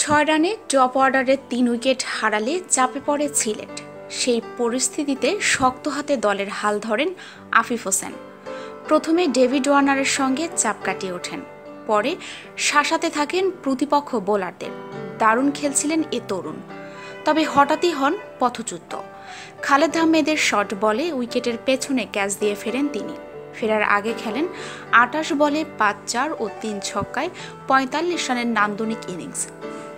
ছয় রানে টপ অর্ডারে তিন উইকেট হারালে চাপে পড়ে সিলেট। সেই পরিস্থিতিতে শক্ত হাতে দলের হাল ধরেন আফিফ হোসেন। প্রথমে ডেভিড ওয়ার্নারের সঙ্গে চাপ কাটিয়ে ওঠেন। পরে শাসাতে থাকেন প্রতিপক্ষ বোলারদের। দারুণ খেলছিলেন এ তরুণ। তবে হঠাৎই হন পথচ্যুত। খালেদ আহমেদের শট বলে উইকেটের পেছনে ক্যাচ দিয়ে ফেরেন তিনি। ফেরার আগে খেলেন আটাশ বলে পাঁচ চার ও তিন ছক্কায় পঁয়তাল্লিশ রানের নান্দনিক ইনিংস।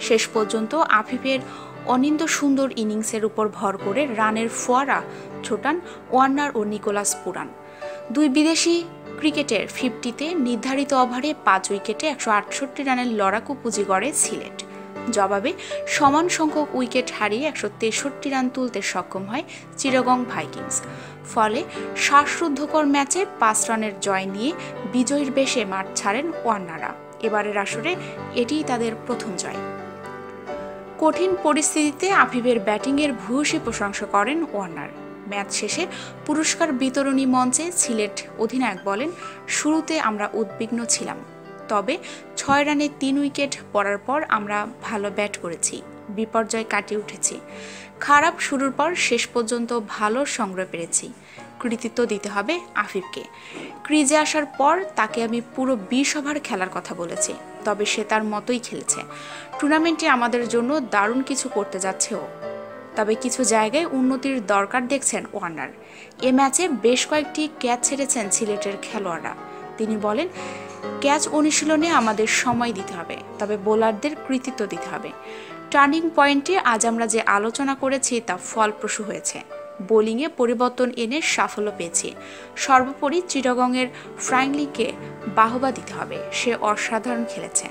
শেষ পর্যন্ত আফিফের অনিন্দ সুন্দর ইনিংসের উপর ভর করে রানের ফোয়ারা ছোটান ওয়ার্নার ও নিকোলাস পুরান। দুই বিদেশি ক্রিকেটের ফিফটিতে নির্ধারিত ওভারে পাঁচ উইকেটে একশো আটষট্টি রানের লড়াকু পুঁজি গড়ে সিলেট। জবাবে সমান সংখ্যক উইকেট হারিয়ে একশো তেষট্টি রান তুলতে সক্ষম হয় চিরগং ভাইকিংস। ফলে শ্বাসরুদ্ধকর ম্যাচে পাঁচ রানের জয় নিয়ে বিজয়ীর বেশে মাঠ ছাড়েন ওয়ার্নারা এবারের আসরে এটিই তাদের প্রথম জয়। কঠিন পরিস্থিতিতে আফিফের ব্যাটিংয়ের ভূয়সী প্রশংসা করেন ওয়ার্নার। ম্যাচ শেষে পুরস্কার বিতরণী মঞ্চে সিলেট অধিনায়ক বলেন, শুরুতে আমরা উদ্বিগ্ন ছিলাম, তবে ছয় রানে তিন উইকেট পড়ার পর আমরা ভালো ব্যাট করেছি, বিপর্যয় কাটিয়ে উঠেছি। খারাপ শুরুর পর শেষ পর্যন্ত ভালো সংগ্রহ পেরেছি। কৃতিত্ব দিতে হবে আফিফকে। ক্রিজে আসার পর তাকে আমি পুরো বিশ ওভার খেলার কথা বলেছি, তবে সে তার মতোই খেলেছে। টুর্নামেন্টে আমাদের জন্য দারুণ কিছু করতে যাচ্ছে ও। তবে কিছু জায়গায় উন্নতির দরকার দেখছেন ওয়ার্নার। এ ম্যাচে বেশ কয়েকটি ক্যাচ ছেড়েছেন সিলেটের খেলোয়াড়রা। তিনি বলেন, ক্যাচ অনুশীলনে আমাদের সময় দিতে হবে, তবে বোলারদের কৃতিত্ব দিতে হবে। টার্নিং পয়েন্টে আজ আমরা যে আলোচনা করেছি তা ফলপ্রসূ হয়েছে। বোলিংয়ে পরিবর্তন এনে সাফল্য পেয়েছি। সর্বোপরি চিটাগংয়ের ফ্রাইংলিকে বাহবা দিতে হবে। সে অসাধারণ খেলেছে।